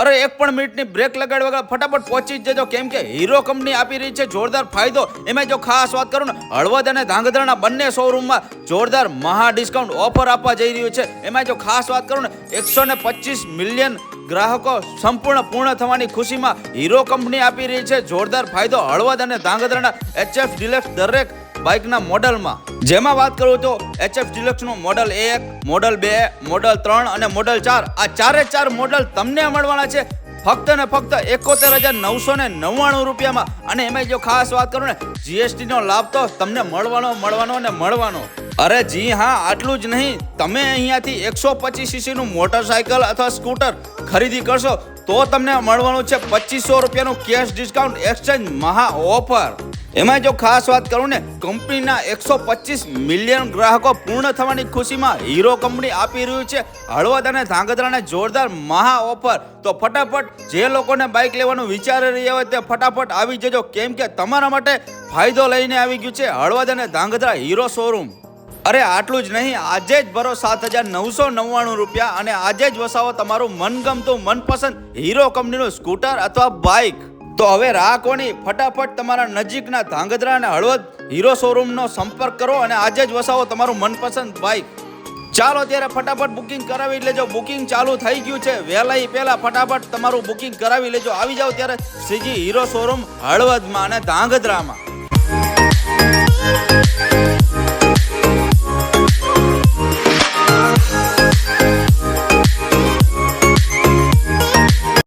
અરે એક પણ મિનિટની બ્રેક લગાડવા વગર ફટાફટ પહોંચી જ જજો. કેમ કે હીરો કંપની આપી રહી છે જોરદાર ફાયદો. એમાં જો ખાસ વાત કરું ને, હળવદ અને ધાંગધ્રાના બંને શોરૂમમાં જોરદાર મહા ડિસ્કાઉન્ટ ઓફર આપવા જઈ રહ્યું છે. એમાં જો ખાસ વાત કરું ને, એકસો ને પચીસ મિલિયન ગ્રાહકો સંપૂર્ણ પૂર્ણ થવાની ખુશીમાં હીરો કંપની આપી રહી છે. જોરદાર ફાયદો હળવદ અને ધાંગધ્રાના એચએફ ડિલેક્સ દરેક બાઇકના મોડલમાં. જેમાં વાત કરું તો એચએફ ડિલક્સનું મોડલ એક મોડલ બે મોડલ ત્રણ અને મોડલ ચાર. આ ચારે ચાર મોડલ તમને મળવાના છે ફક્ત ને ફક્ત એકોતેર હજાર નવસો ને નવ્વાણું રૂપિયામાં. અને એમાં જો ખાસ વાત કરું ને જીએસટી નો લાભ તો તમને મળવાનો મળવાનો ને મળવાનો. અરે જી હા, આટલું જ નહીં. તમે અહીંયાથી એકસો પચીસ સીસીનું મોટરસાયકલ અથવા સ્કૂટર ખરીદી કરશો તો તમને મળવાનું છે પચીસો રૂપિયાનું કેશ ડિસ્કાઉન્ટ એક્સચેન્જ મહા ઓફર એમાં જો ખાસ વાત કરું ને, કંપનીના એકસો પચીસ મિલિયન ગ્રાહકો પૂર્ણ થવાની ખુશીમાં હીરો કંપની આપી રહ્યું છે હળવદ અને ધાંગધ્રાને જોરદાર મહા ઓફર. તો ફટાફટ જે લોકોને બાઇક લેવાનું વિચારી રહ્યા હોય તે ફટાફટ આવી જજો. કેમ કે તમારા માટે ફાયદો લઈને આવી ગયું છે હળવદ અને ધાંગધ્રા હીરો શોરૂમ અરે આટલું જ નહીં, આજે જ ભરો સાત હજાર નવસો નવ્વાણું રૂપિયા અને આજે જ વસાવો તમારું મનગમતું મનપસંદ હીરો કંપનીનું સ્કૂટર અથવા બાઇક તો હવે રાહ કોની? ફટાફટ તમારા નજીકના ધાંગધ્રા અને હળવદ હીરો શોરૂમનો સંપર્ક કરો અને આજે જ વસાવો તમારું મનપસંદ બાઇક ચાલો ત્યારે ફટાફટ બુકિંગ કરાવી લેજો. બુકિંગ ચાલુ થઈ ગયું છે. વહેલા પહેલા ફટાફટ તમારું બુકિંગ કરાવી લેજો. આવી જાઓ ત્યારે શ્રીજી હીરો શોરૂમ હળવદમાં અને ધાંગધ્રામાં.